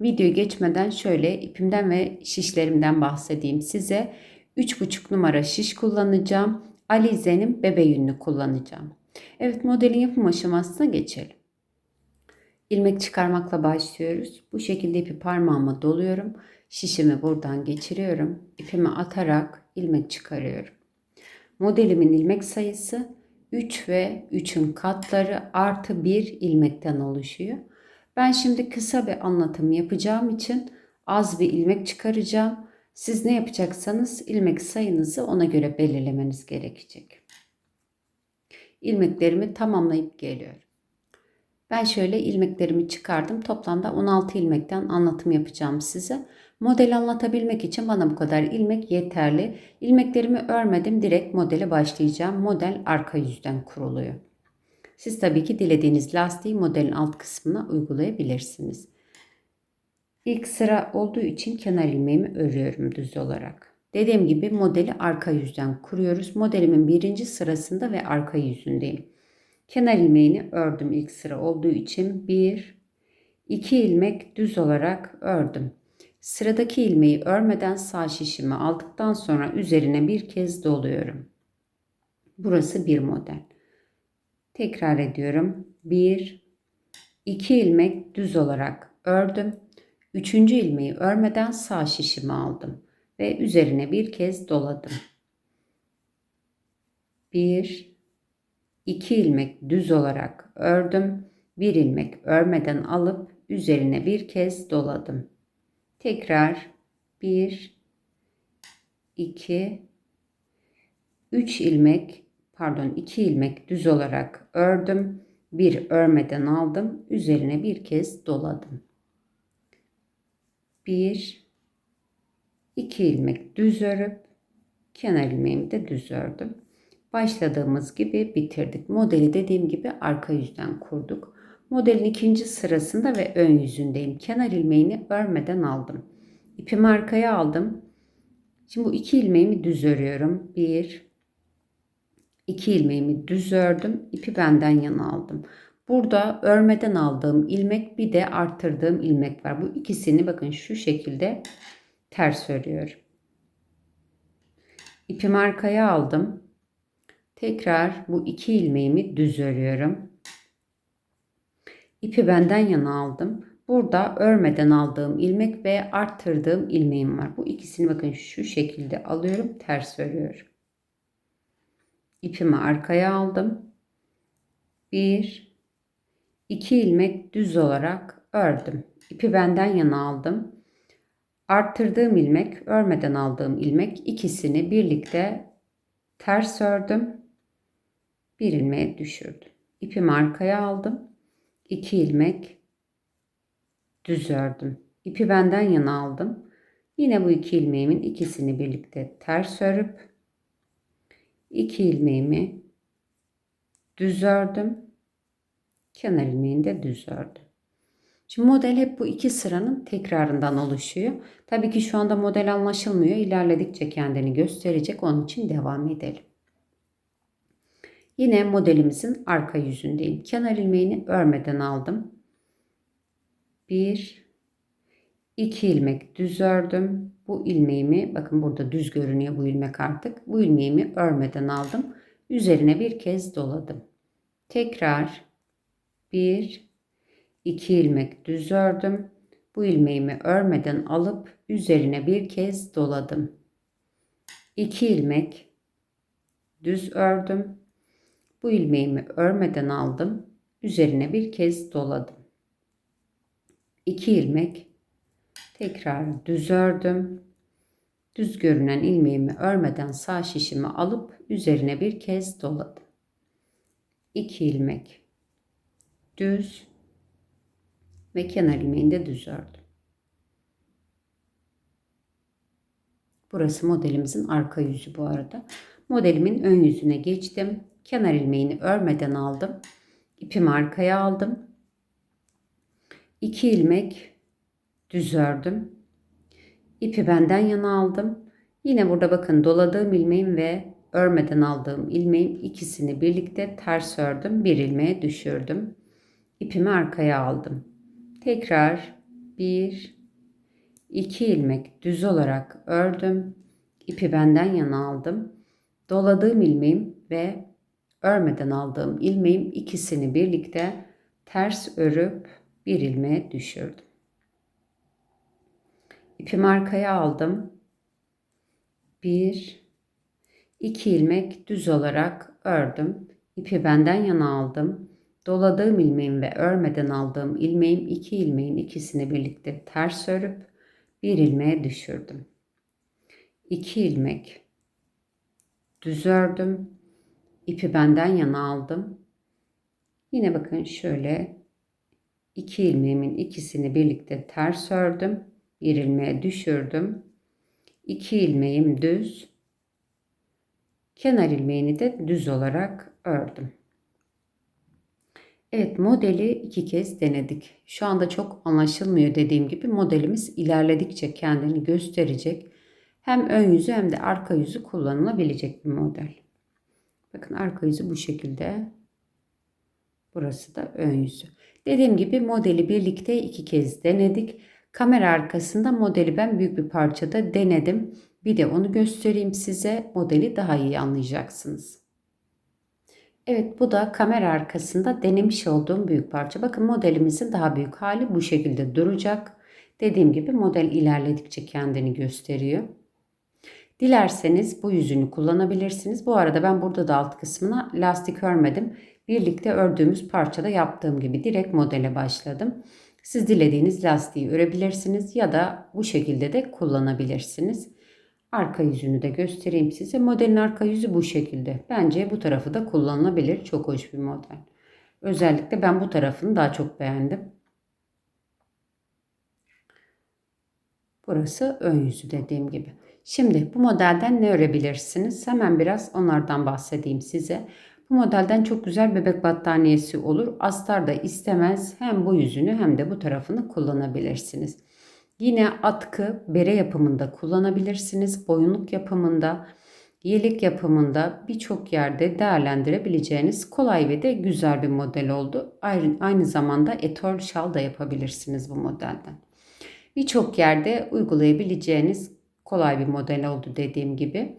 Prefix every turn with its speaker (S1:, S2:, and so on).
S1: Video geçmeden şöyle ipimden ve şişlerimden bahsedeyim size. 3,5 numara şiş kullanacağım. Alize'nin bebe yününü kullanacağım. Evet modelin yapım aşamasına geçelim. İlmek çıkarmakla başlıyoruz. Bu şekilde ipi parmağıma doluyorum. Şişimi buradan geçiriyorum. İpimi atarak ilmek çıkarıyorum. Modelimin ilmek sayısı 3 ve 3'ün katları artı 1 ilmekten oluşuyor. Ben şimdi kısa bir anlatım yapacağım için az bir ilmek çıkaracağım. Siz ne yapacaksanız ilmek sayınızı ona göre belirlemeniz gerekecek. İlmeklerimi tamamlayıp geliyorum. Ben şöyle ilmeklerimi çıkardım. Toplamda 16 ilmekten anlatım yapacağım size. Model anlatabilmek için bana bu kadar ilmek yeterli. İlmeklerimi örmedim. Direkt modele başlayacağım. Model arka yüzden kuruluyor. Siz tabii ki dilediğiniz lastiği modelin alt kısmına uygulayabilirsiniz. İlk sıra olduğu için kenar ilmeğimi örüyorum düz olarak. Dediğim gibi modeli arka yüzden kuruyoruz. Modelimin birinci sırasında ve arka yüzündeyim. Kenar ilmeğini ördüm ilk sıra olduğu için bir, iki ilmek düz olarak ördüm. Sıradaki ilmeği örmeden sağ şişimi aldıktan sonra üzerine bir kez doluyorum. Burası bir model. Tekrar ediyorum. 1 2 ilmek düz olarak ördüm. Üçüncü ilmeği örmeden sağ şişimi aldım ve üzerine bir kez doladım. 1 2 ilmek düz olarak ördüm. Bir ilmek örmeden alıp üzerine bir kez doladım. Tekrar 1 2 3 ilmek pardon 2 ilmek düz olarak ördüm. Bir örmeden aldım. Üzerine bir kez doladım. 1 2 ilmek düz örüp kenar ilmeğimi de düz ördüm. Başladığımız gibi bitirdik. Modeli dediğim gibi arka yüzden kurduk. Modelin ikinci sırasında ve ön yüzündeyim. Kenar ilmeğini örmeden aldım. İpimi arkaya aldım. Şimdi bu iki ilmeğimi düz örüyorum. 1 2 ilmeğimi düz ördüm. ipi benden yana aldım. Burada örmeden aldığım ilmek bir de arttırdığım ilmek var. Bu ikisini bakın şu şekilde ters örüyorum. İpimi arkaya aldım. Tekrar bu iki ilmeğimi düz örüyorum. İpi benden yana aldım. Burada örmeden aldığım ilmek ve arttırdığım ilmeğim var. Bu ikisini bakın şu şekilde alıyorum, ters örüyorum ipimi arkaya aldım. Bir, iki ilmek düz olarak ördüm. İpi benden yana aldım. Arttırdığım ilmek, örmeden aldığım ilmek ikisini birlikte ters ördüm. Bir ilmeğe düşürdüm. İpimi arkaya aldım. İki ilmek düz ördüm. İpi benden yana aldım. Yine bu iki ilmeğimin ikisini birlikte ters örüp 2 ilmeğimi düz ördüm. Kenar ilmeğini de düz ördüm. Şimdi model hep bu iki sıranın tekrarından oluşuyor. Tabii ki şu anda model anlaşılmıyor. İlerledikçe kendini gösterecek. Onun için devam edelim. Yine modelimizin arka yüzündeyim. Kenar ilmeğini örmeden aldım. 1 2 ilmek düz ördüm. Bu ilmeğimi bakın burada düz görünüyor bu ilmek artık. Bu ilmeğimi örmeden aldım. Üzerine bir kez doladım. Tekrar 1 2 ilmek düz ördüm. Bu ilmeğimi örmeden alıp üzerine bir kez doladım. 2 ilmek düz ördüm. Bu ilmeğimi örmeden aldım. Üzerine bir kez doladım. 2 ilmek Tekrar düz ördüm. Düz görünen ilmeğimi örmeden sağ şişimi alıp üzerine bir kez doladım. 2 ilmek düz ve kenar ilmeğini de düz ördüm. Burası modelimizin arka yüzü bu arada. Modelimin ön yüzüne geçtim. Kenar ilmeğini örmeden aldım. İpimi arkaya aldım. 2 ilmek düz ördüm. İpi benden yana aldım. Yine burada bakın doladığım ilmeğim ve örmeden aldığım ilmeğim ikisini birlikte ters ördüm. Bir ilmeğe düşürdüm. İpimi arkaya aldım. Tekrar bir, iki ilmek düz olarak ördüm. İpi benden yana aldım. Doladığım ilmeğim ve örmeden aldığım ilmeğim ikisini birlikte ters örüp bir ilmeğe düşürdüm. İpimi arkaya aldım. Bir, iki ilmek düz olarak ördüm. İpi benden yana aldım. Doladığım ilmeğim ve örmeden aldığım ilmeğim iki ilmeğin ikisini birlikte ters örüp bir ilmeğe düşürdüm. İki ilmek düz ördüm. İpi benden yana aldım. Yine bakın şöyle iki ilmeğimin ikisini birlikte ters ördüm. Bir ilmeğe düşürdüm. İki ilmeğim düz. Kenar ilmeğini de düz olarak ördüm. Evet modeli iki kez denedik. Şu anda çok anlaşılmıyor dediğim gibi modelimiz ilerledikçe kendini gösterecek. Hem ön yüzü hem de arka yüzü kullanılabilecek bir model. Bakın arka yüzü bu şekilde. Burası da ön yüzü. Dediğim gibi modeli birlikte iki kez denedik. Kamera arkasında modeli ben büyük bir parçada denedim. Bir de onu göstereyim size. Modeli daha iyi anlayacaksınız. Evet bu da kamera arkasında denemiş olduğum büyük parça. Bakın modelimizin daha büyük hali bu şekilde duracak. Dediğim gibi model ilerledikçe kendini gösteriyor. Dilerseniz bu yüzünü kullanabilirsiniz. Bu arada ben burada da alt kısmına lastik örmedim. Birlikte ördüğümüz parçada yaptığım gibi direkt modele başladım. Siz dilediğiniz lastiği örebilirsiniz ya da bu şekilde de kullanabilirsiniz. Arka yüzünü de göstereyim size. Modelin arka yüzü bu şekilde. Bence bu tarafı da kullanılabilir. Çok hoş bir model. Özellikle ben bu tarafını daha çok beğendim. Burası ön yüzü dediğim gibi. Şimdi bu modelden ne örebilirsiniz? Hemen biraz onlardan bahsedeyim size. Bu modelden çok güzel bebek battaniyesi olur. Astar da istemez. Hem bu yüzünü hem de bu tarafını kullanabilirsiniz. Yine atkı, bere yapımında kullanabilirsiniz. Boyunluk yapımında, yelek yapımında birçok yerde değerlendirebileceğiniz kolay ve de güzel bir model oldu. Aynı, aynı zamanda etol şal da yapabilirsiniz bu modelden. Birçok yerde uygulayabileceğiniz kolay bir model oldu dediğim gibi.